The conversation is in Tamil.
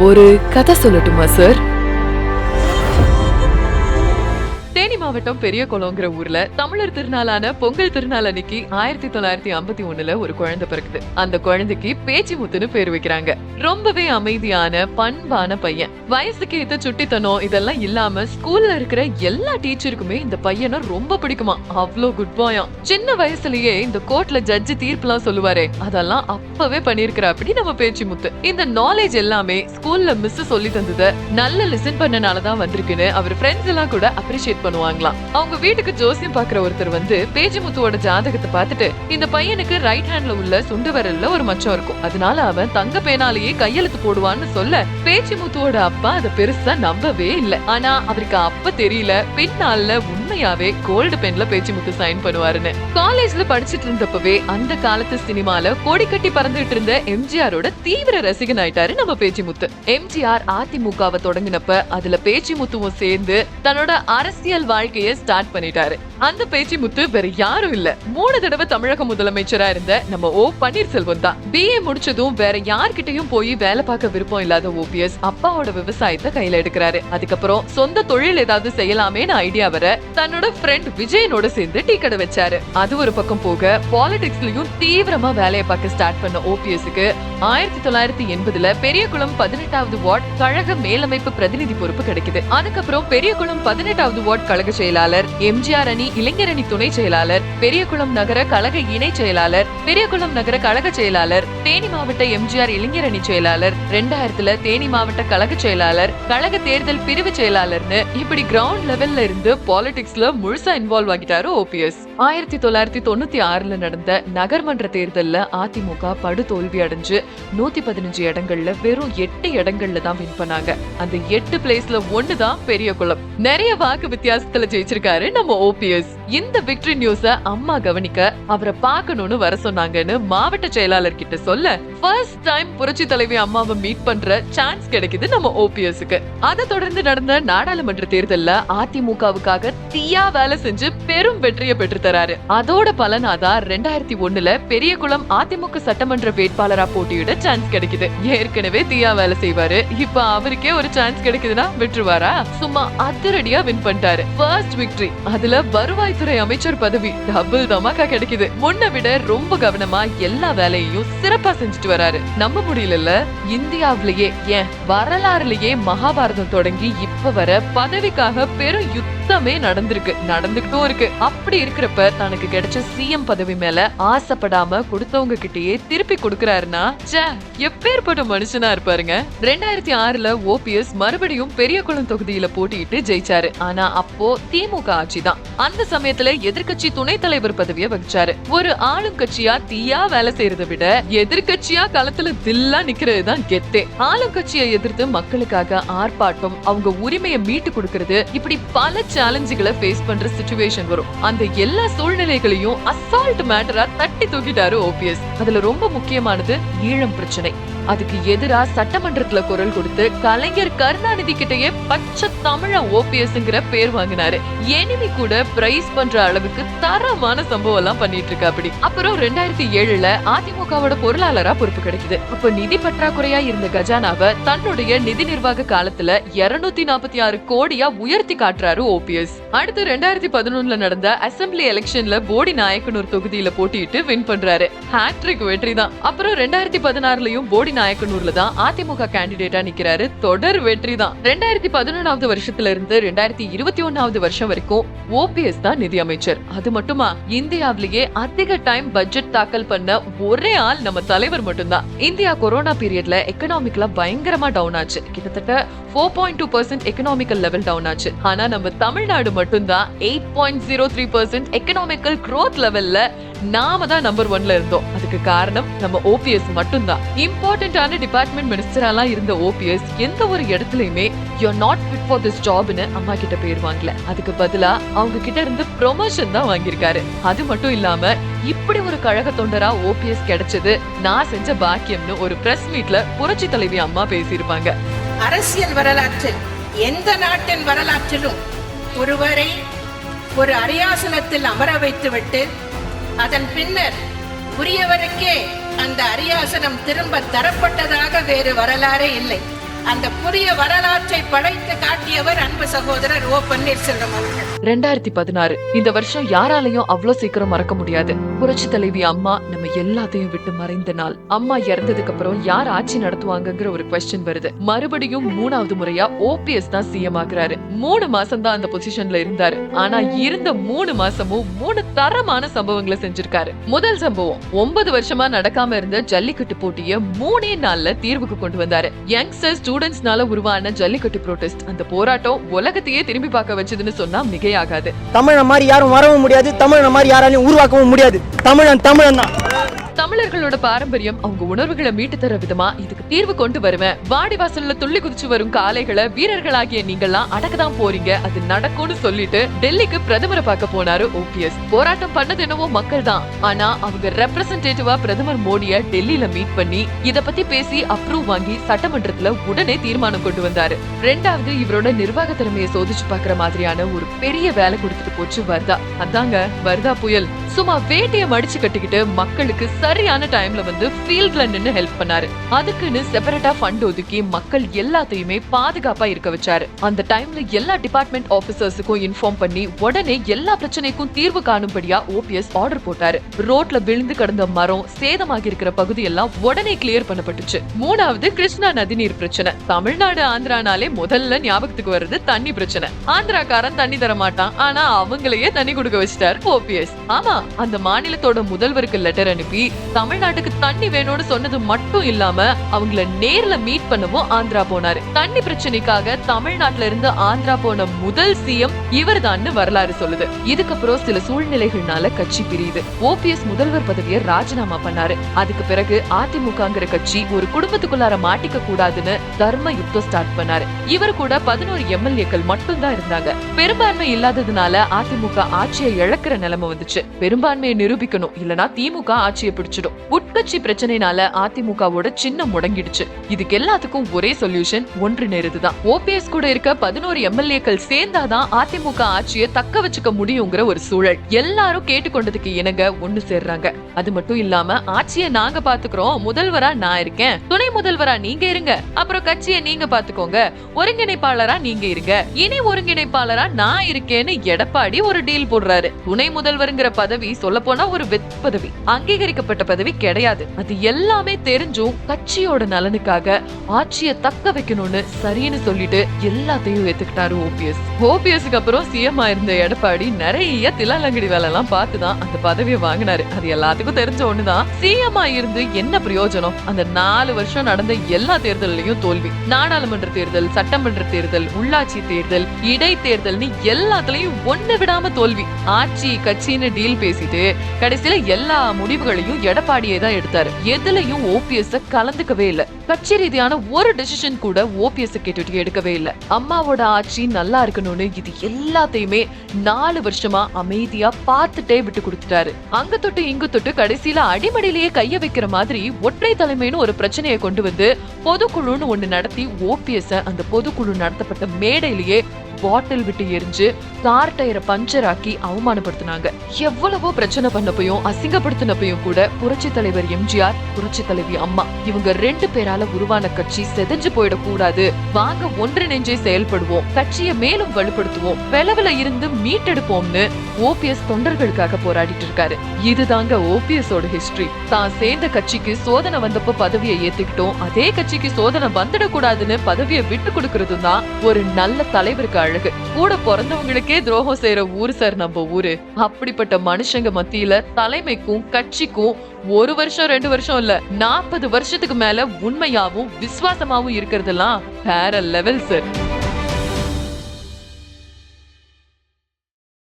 ஒரு கதை சொல்லட்டுமா சார் மாவட்டம் பெரிய குளங்கிற ஊர்ல தமிழர் திருநாளான பொங்கல் திருநாள் அன்னைக்கு ஆயிரத்தி தொள்ளாயிரத்தி ஐம்பத்தி ஒண்ணுல ஒரு குழந்தை பிறக்குது. அந்த குழந்தைக்கு பேச்சு முத்துன்னு பேர் வைக்கிறாங்க. ரொம்பவே அமைதியான பண்பான பையன். வயசுக்கு ஏத்த சுட்டித்தனம் இதெல்லாம் இல்லாம ஸ்கூல்ல இருக்கிற எல்லா டீச்சருக்குமே இந்த பையனை ரொம்ப பிடிக்குமா. அவ்வளோ குட் பாயாம் சின்ன வயசுலயே இந்த கோர்ட்ல ஜட்ஜு தீர்ப்புலாம் சொல்லுவாரே. அதெல்லாம் அப்பவே பண்ணிருக்கிற அப்படி நம்ம பேச்சு முத்து. இந்த நாலேஜ் எல்லாமே ஸ்கூல்ல மிஸ் சொல்லி தந்ததை நல்ல லிசன் பண்ணனாலதான் வந்திருக்குன்னு அவர் ஃப்ரெண்ட்ஸ் எல்லாம் கூட அப்ரிஷியேட் பண்ணுவாங்க. பண்ணுவாங்களாம் அவங்க வீட்டுக்கு ஜோசியம் பாக்குற ஒருத்தர் வந்து பேஜிமுத்துவோட ஜாதகத்தை பார்த்துட்டு இந்த பையனுக்கு ரைட் ஹேண்ட்ல உள்ள சுண்டு விரல்ல ஒரு மச்சம் இருக்கும். அதனால அவன் தங்க பேனாலேயே கையெழுத்து போடுவான்னு சொல்ல பேச்சுமுத்துவோட அப்பா அதை பெருசா நம்பவே இல்ல. ஆனா அவருக்கு அப்ப தெரியல பின்னால உண்மையாவே கோல்டு பென்ல பேச்சு முத்து சைன் பண்ணுவாருன்னு. காலேஜ்ல படிச்சிட்டு இருந்தப்பவே அந்த காலத்து சினிமால கொடிக்கட்டி பறந்துட்டு இருந்த எம்ஜிஆரோட தீவிர ரசிகன் ஆயிட்டாரு நம்ம பேஜிமுத்து. எம்ஜிஆர் அதிமுகவை தொடங்கினப்ப அதுல பேச்சு முத்துவும் சேர்ந்து தன்னோட அரசியல் வாழ்க்கை வாழ்க்கைய ஸ்டார்ட் பண்ணிட்டாரு அந்த பேச்சு முத்து வேற யாரும் இல்ல. மூணு தடவை தமிழக முதலமைச்சரா இருந்த நம்ம ஓ பன்னீர்செல்வம் தான். பிஏ முடிச்சதும் வேற யார்கிட்டயும் போய் வேலை பார்க்க விருப்பம் இல்லாத ஓபிஎஸ் அப்பாவோட விவசாயத்தை கையில எடுக்கிறாரு. அதுக்கப்புறம் சொந்த தொழில் ஏதாவது செய்யலாமேன்னு ஐடியா வர தன்னோட ஃப்ரெண்ட் விஜயனோட சேர்ந்து டீ கடை வச்சாரு. அது ஒரு பக்கம் போக பாலிடிக்ஸ்லயும் தீவிரமா வேலையை பார்க்க ஸ்டார்ட் பண்ண ஓபிஎஸ்க்கு ஆயிரத்தி தொள்ளாயிரத்தி எண்பதுல பெரியகுளம் பதினெட்டாவது வார்ட் கழக மேலமைப்பு பிரதிநிதி பொறுப்பு கிடைக்குது. அதுக்கப்புறம் பெரியகுளம் பதினெட்டாவது வார்ட் கழக செயலாளர் எம்ஜிஆர் அணி இளைஞரணி துணை செயலாளர் பெரியகுளம் நகர கழக இணை செயலாளர் பெரியகுளம் நகர கழக செயலாளர் தேனி மாவட்ட எம்ஜிஆர் இளைஞரணி செயலாளர் ரெண்டாயிரத்துல தேனி மாவட்ட கழக செயலாளர் கழக தேர்தல் பிரிவு செயலாளர்னு இப்படி கிரவுண்ட் லெவல்ல இருந்து பாலிடிக்ஸ்ல முழுசா இன்வால்வ் ஆகிட்டாரு ஓபிஎஸ் ஆயிரத்தி தொள்ளாயிரத்தி தொண்ணூத்தி ஆறுல நடந்த நகர்மன்ற தேர்தல்ல அதிமுக படு தோல்வி அடைஞ்சு நூத்தி பதினஞ்சு இடங்கள்ல வெறும் எட்டு இடங்கள்ல தான் வின் பண்ணாங்க. அந்த எட்டு பிளேஸ்ல ஒண்ணுதான் பெரிய குளம் நிறைய வாக்கு வித்தியாசத்துல ஜெயிச்சிருக்காரு நம்ம ஓபிஎஸ் இந்த விக்டரி நியூஸ அம்மா கவனிக்க அவரை பார்க்கணும்னு வர சொன்னாங்கன்னு மாவட்ட செயலாளர் கிட்ட சொல்ல ஃபர்ஸ்ட் டைம் புரட்சி தலைவி அம்மாவை மீட் பண்ற சான்ஸ் கிடைக்குது நம்ம ஓபிஎஸ்க்கு அதை தொடர்ந்து நடந்த நாடாளுமன்ற தேர்தல்ல அதிமுகவுக்காக தீயா வேலை செஞ்சு பெரும் வெற்றியை பெற்று தராரு. அதோட பலனாதான் ரெண்டாயிரத்தி ஒண்ணுல பெரியகுளம் அதிமுக சட்டமன்ற வேட்பாளரா போட்டியிட சான்ஸ் கிடைக்குது. ஏற்கனவே தீயா வேலை செய்வாரு. இப்ப அவருக்கே ஒரு சான்ஸ் கிடைக்குதுன்னா விட்டுருவாரா? சும்மா அதிரடியா வின் பண்ணிட்டாரு. ஃபர்ஸ்ட் விக்டரி அதுல வருவாய்த்துறை அமைச்சர் பதவி டபுள் தமாக்கா கிடைக்குது. முன்ன விட ரொம்ப கவனமா எல்லா வேலையையும் சிறப்பா செஞ்சுட்டு வராரு. நம்ப முடியல இந்தியாவிலேயே ஏன் வரலாறுலயே மகாபாரதம் தொடங்கி இப்ப வர பதவிக்காக பெரும் யுத்தமே நடந்திருக்கு. நடந்துகிட்டும் இருக்கு. அப்படி இருக்கிறப்ப தனக்கு கிடைச்ச சிஎம் பதவி மேல ஆசைப்படாம கொடுத்தவங்க கிட்டயே திருப்பி கொடுக்கறாருன்னா ச்சே எப்பேற்பட்ட மனுஷனா இருப்பாருங்க. ரெண்டாயிரத்தி ஆறுல ஓபிஎஸ் மறுபடியும் பெரியகுளம் தொகுதியில போட்டியிட்டு ஜெயிச்சாரு. ஆனா அப்போ திமுக ஆட்சி தான் அந்த சமயத்துல எதிர்கட்சி துணைத் தலைவர் பதவியை வகிச்சாரு. ஒரு ஆளும் கட்சியா தீயா வேலை செய்யறதை விட எதிர்கட்சியா களத்துல தில்லா நிக்கிறது தான் கெத்தே. ஆளும் கட்சியை எதிர்த்து மக்களுக்காக ஆர்ப்பாட்டம் அவங்க உரிமையை மீட்டு கொடுக்கறது இப்படி பல சேலஞ்சுகளை ஃபேஸ் பண்ற சுச்சுவேஷன் வரும். அந்த எல்லா சூழ்நிலைகளையும் அசால்ட் மேட்டரா தட்டி தூக்கிட்டாரு ஓபிஎஸ் அதுல ரொம்ப முக்கியமானது ஈழம் பிரச்சனை. அதுக்கு எதிரா சட்டமன்றத்துல குரல் கொடுத்து கலைஞர் கருணாநிதி கிட்டயே பச்சை தமிழ ஓபிஎஸ்ங்கிற பேர் வாங்கினாரு. எனிமி கூட பிரைஸ் பண்ற அளவுக்கு தரமான சம்பவம் எல்லாம் பண்ணிட்டு இருக்கா அப்படி. அப்புறம் ரெண்டாயிரத்தி ஏழுல அதிமுகவோட பொருளாளரா பொறுப்பு கிடைக்குது. அப்ப நிதி பற்றாக்குறையா இருந்த கஜானாவை தன்னுடைய நிதி நிர்வாக காலத்துல இருநூத்தி நாற்பத்தி ஆறு கோடியா உயர்த்தி காட்டுறாரு ஓபிஎஸ் அடுத்து ரெண்டாயிரத்தி பதினொன்னுல நடந்த அசெம்பிளி எலெக்ஷன்ல போடி நாயக்கனூர் தொகுதியில போட்டியிட்டு வின் பண்றாரு. ஹேட்ரிக் வெற்றி தான் அப்புறம் ரெண்டாயிரத்தி பதினாறுலயும் போடி நாயக்கனூர்ல தான் அதிமுக கேண்டிடேட்டா நிக்கிறாரு. தொடர் வெற்றி தான். ரெண்டாயிரத்தி பதினொன்னாவது வருஷத்துல இருந்து ரெண்டாயிரத்தி இருபத்தி ஒன்னாவது வருஷம் வரைக்கும் ஓபிஎஸ் தான் நிதி அமைச்சர். அது மட்டுமா இந்தியாவிலேயே அதிக டைம் பட்ஜெட் தாக்கல் பண்ண ஒரே ஆள் நம்ம தலைவர் மட்டும்தான். இந்தியா கொரோனா பீரியட்ல எக்கனாமிக்கலா பயங்கரமா டவுன் ஆச்சு. கிட்டத்தட்ட four point two percent economical level down ஆச்சு. ஆனா நம்ம தமிழ்நாடு மட்டும்தான் eight point zero three percent economical growth லெவல்ல நாம தான் நம்பர் ஒன்ல இருந்தோம். அதுக்கு காரணம் நம்ம ஓபிஎஸ் மட்டும்தான். இம்பார்ட்டன்டான டிபார்ட்மெண்ட் மினிஸ்டராலாம் இருந்த ஓபிஎஸ் எந்த ஒரு இடத்துலயுமே you not fit for this ஜாப்னு அம்மா கிட்ட போயிருவாங்கல அதுக்கு பதிலா அவங்க கிட்ட இருந்து ப்ரொமோஷன் தான் வாங்கியிருக்காரு. அது மட்டும் இல்லாம இப்படி ஒரு கழக தொண்டரா ஓபிஎஸ் கிடைச்சது நான் செஞ்ச பாக்கியம்னு ஒரு பிரஸ் மீட்ல புரட்சி தலைவி அம்மா பேசியிருப்பாங்க. அரசியல் வரலாற்றில் எந்த நாட்டின் வரலாற்றிலும் ஒருவரை ஒரு அரியாசனத்தில் அமர வைத்துவிட்டு அதன் பின்னர் உரியவருக்கே அந்த அரியாசனம் திரும்ப தரப்பட்டதாக வேறு வரலாறே இல்லை. அந்த புதிய வரலாற்றை படைத்து காட்டியவர் அன்பு சகோதரர் ஓ பன்னீர்செல்வம் அவர்கள். ரெண்டாயிரத்தி பதினாறு. இந்த வருஷம் யாராலையும் அவ்வளவு சீக்கிரம் மறக்க முடியாது. புரட்சி தலைவி அம்மா நம்ம எல்லாத்தையும் விட்டு மறைந்த நாள். அம்மா இறந்ததுக்கு அப்புறம் யார் ஆட்சி நடத்துவாங்கங்கிற ஒரு கொஸ்டின் வருது. மறுபடியும் மூணாவது முறையா ஓபிஎஸ் தான் சிஎம் ஆகுறாரு. மூணு மாசம் தான் அந்த பொசிஷன்ல இருந்தாரு. ஆனா இருந்த மூணு மாசமும் மூணு தரமான சம்பவங்களை செஞ்சிருக்காரு. முதல் சம்பவம் ஒன்பது வருஷமா நடக்காம இருந்த ஜல்லிக்கட்டு போட்டிய மூணே நாள்ல தீர்வுக்கு கொண்டு வந்தாரு. யங்ஸ்டர்ஸ் ஸ்டூடெண்ட்ஸ்னால உருவான ஜல்லிக்கட்டு புரோட்டஸ்ட் அந்த போராட்டம் உலகத்தையே திரும்பி பார்க்க வச்சதுன்னு சொன்னா மிகையாகாது. தமிழ மாதிரி யாரும் வரவும் முடியாது தமிழ மாதிரி யாராலையும் உருவாக்கவும் முடியாது. தமிழன் தமிழன் தான். தமிழர்களோட பாரம்பரியம் அவங்க உணர்வுகளை மீட்டு தர விதமா இதுக்கு தீர்வு கொண்டு வருவேன் வாடி வாசல்ல துள்ளி குதிச்சு வரும் காளைகளை வீரர்களாகிய நீங்கெல்லாம் அடக்கதான் போறீங்க. அது நடக்கும்னு சொல்லிட்டு டெல்லிக்கு பிரதமரை பார்க்க போனாரு ஓபிஎஸ். போராட்டம் பண்ணது என்னவோ மக்கள் தான் ஆனா அவங்க ரெப்ரசன்டேட்டிவா பிரதமர் மோடிய டெல்லியில மீட் பண்ணி இத பத்தி பேசி அப்ரூவ் வாங்கி சட்டமன்றத்துல உடனே தீர்மானம் கொண்டு வந்தாரு. ரெண்டாவது இவரோட நிர்வாக திறமையை சோதிச்சு பாக்குற மாதிரியான ஒரு பெரிய வேலை கொடுத்துட்டு போச்சு வர்தா. அதாங்க வர்தா புயல். சும்மா வேட்டைய மடிச்சு கட்டிக்கிட்டு மக்களுக்கு சரியான டைம்ல வந்து ஃபீல்ட்ல நின்னு ஹெல்ப் பண்ணாரு. அதுக்குன்னு செப்பரேட்டா ஃபண்ட் ஒதுக்கி மக்கள் எல்லாத்தையுமே பாதுகாப்பா இருக்க வச்சாரு. அந்த டைம்ல எல்லா டிபார்ட்மெண்ட் ஆபீசர்ஸுக்கும் இன்ஃபார்ம் பண்ணி உடனே எல்லா பிரச்சனைக்கும் தீர்வு காணும்படியா ஓபிஎஸ் ஆர்டர் போட்டாரு. ரோட்ல விழுந்து கிடந்த மரம் சேதமாகி இருக்கிற பகுதி எல்லாம் உடனே கிளியர் பண்ணப்பட்டுச்சு. மூணாவது கிருஷ்ணா நதிநீர் பிரச்சனை. தமிழ்நாடு ஆந்திரானாலே முதல்ல ஞாபகத்துக்கு வர்றது தண்ணி பிரச்சனை. ஆந்திராக்காரன் தண்ணி தர மாட்டான். ஆனா அவங்களையே தண்ணி கொடுக்க வச்சிட்டாரு ஓபிஎஸ் ஆமா அந்த மாநிலத்தோட முதல்வருக்கு லெட்டர் அனுப்பி தமிழ்நாட்டுக்கு தண்ணி வேணும்னு சொன்னது மட்டும் இல்லாம அவங்கள நேர்ல மீட் பண்ணவும் ஆந்திரா போனாரு. தண்ணி பிரச்சனைக்காக தமிழ்நாட்டுல இருந்து ஆந்திரா போன முதல் சிஎம் இவர்தான்னு வரலாறு சொல்லுது. இதுக்கப்புறம் சில சூழ்நிலைகள்னால கட்சி பிரியுது. ஓபிஎஸ் முதல்வர் பதவியை ராஜினாமா பண்ணாரு. அதுக்கு பிறகு அதிமுகங்கிற கட்சி ஒரு குடும்பத்துக்குள்ளார மாட்டிக்க கூடாதுன்னு தர்ம யுத்தம் ஸ்டார்ட் பண்ணாரு. இவர் கூட பதினோரு எம்எல்ஏக்கள் மட்டும்தான் இருந்தாங்க. பெரும்பான்மை இல்லாததுனால அதிமுக ஆட்சியை இழக்கிற நிலைமை வந்துச்சு. பெரும்பான்மையை நிரூபிக்கணும். இல்லனா திமுக ஆட்சியை பிடிச்சிடும் உட்கட்சி பிரச்சனைனால அதிமுகவோட சின்னம் முடங்கிடுச்சு. இதுக்கு எல்லாத்துக்கும் ஒரே சொல்யூஷன் ஒன்று நேருதுதான் ஓபிஎஸ் கூட இருக்க பதினோரு எம்எல்ஏக்கள் சேர்ந்தாதான் அதிமுக ஆட்சியை தக்க வச்சுக்க முடியுங்கிற ஒரு சூழல். எல்லாரும் கேட்டுக்கொண்டதுக்கு இணங்க ஒண்ணு சேர்றாங்க. அது மட்டும் இல்லாம ஆட்சியை நாங்க பாத்துக்கிறோம். முதல்வரா நான் இருக்கேன். துணை முதல்வரா நீங்க இருங்க. அப்புறம் கட்சியை நீங்க பாத்துக்கோங்க. ஒருங்கிணைப்பாளரா நீங்க இருங்க. இனி ஒருங்கிணைப்பாளரா நான் இருக்கேன்னு எடப்பாடி ஒரு டீல் போடுறாரு. துணை முதல்வருங்கிற பதவி சொல்ல போனா ஒரு வெத் பதவி அப்படிப்பட்ட பதவி கிடையாது. அது எல்லாமே தெரிஞ்சும் கட்சியோட நலனுக்காக ஆட்சியை தக்க வைக்கணும்னு சரின்னு சொல்லிட்டு எல்லாத்தையும் ஏத்துக்கிட்டாரு ஓபிஎஸ். ஓபிஎஸ்க்கு அப்புறம் சிஎம் ஆயிருந்த எடப்பாடி நிறைய திலாலங்கடி வேலை எல்லாம் பார்த்துதான் அந்த பதவியை வாங்கினாரு. அது எல்லாத்துக்கும் தெரிஞ்ச ஒண்ணுதான். சிஎம் இருந்து என்ன பிரயோஜனம்? அந்த நாலு வருஷம் நடந்த எல்லா தேர்தல்லையும் தோல்வி. நாடாளுமன்ற தேர்தல் சட்டமன்ற தேர்தல் உள்ளாட்சி தேர்தல் இடைத்தேர்தல்னு எல்லாத்துலயும் ஒண்ணு விடாம தோல்வி. ஆட்சி கட்சின்னு டீல் பேசிட்டு கடைசியில எல்லா முடிவுகளையும் எடப்பாடியே தான் எடுத்தாரு. எதுலயும் ஓபிஎஸ் கலந்துக்கவே இல்ல. கட்சி ரீதியான ஒரு டெசிஷன் கூட ஓபிஎஸ் கேட்டுட்டு எடுக்கவே இல்ல. அம்மாவோட ஆட்சி நல்லா இருக்கணும்னு இது எல்லாத்தையுமே நாலு வருஷமா அமைதியா பார்த்துட்டே விட்டு கொடுத்துட்டாரு. அங்க தொட்டு இங்கு தொட்டு கடைசியில அடிமடியிலேயே கைய வைக்கிற மாதிரி ஒற்றை தலைமைன்னு ஒரு பிரச்சனையை கொண்டு வந்து பொதுக்குழுன்னு ஒண்ணு நடத்தி ஓபிஎஸ் அந்த பொதுக்குழு நடத்தப்பட்ட மேடையிலேயே பாட்டில் விட்டு எரிஞ்சு கார் டயரை பஞ்சர் ஆக்கி அவமானப்படுத்தினாங்க. எவ்வளவோ பிரச்சனை பண்ணப்பையும் அசிங்கப்படுத்தினப்பையும் கூட புரட்சி தலைவர் எம்ஜிஆர் புரட்சி தலைவி அம்மா இவங்க ரெண்டு பேரால உருவான கட்சி செதஞ்சு போயிடக்கூடாது. வாங்க ஒன்றிணைஞ்சே செயல்படுவோம் கட்சியை மேலும் வலுப்படுத்துவோம் பிளவுல இருந்து மீட்டெடுப்போம்னு ஓபிஎஸ் தொண்டர்களுக்காக போராடிட்டு இருக்காரு. இதுதாங்க ஓபிஎஸோட ஹிஸ்டரி தான் சேர்ந்த கட்சிக்கு சோதனை வந்தப்போ பதவியை ஏத்துக்கிட்டோம் அதே கட்சிக்கு சோதனை வந்துடக்கூடாதுன்னு பதவியை விட்டு கொடுக்கறதும் தான் ஒரு நல்ல தலைவருக்கு அழகு. கூட பிறந்தவங்களுக்கே துரோகம் செய்யற ஊரு சார் நம்ம ஊரு. அப்படிப்பட்ட மனுஷங்க மத்தியில தலைமைக்கும் கட்சிக்கும் ஒரு வருஷம் ரெண்டு வருஷம் இல்ல நாற்பது வருஷத்துக்கு மேல உண்மையாவும் விசுவாசமாவும் இருக்கிறதெல்லாம் வேற லெவல் சார்.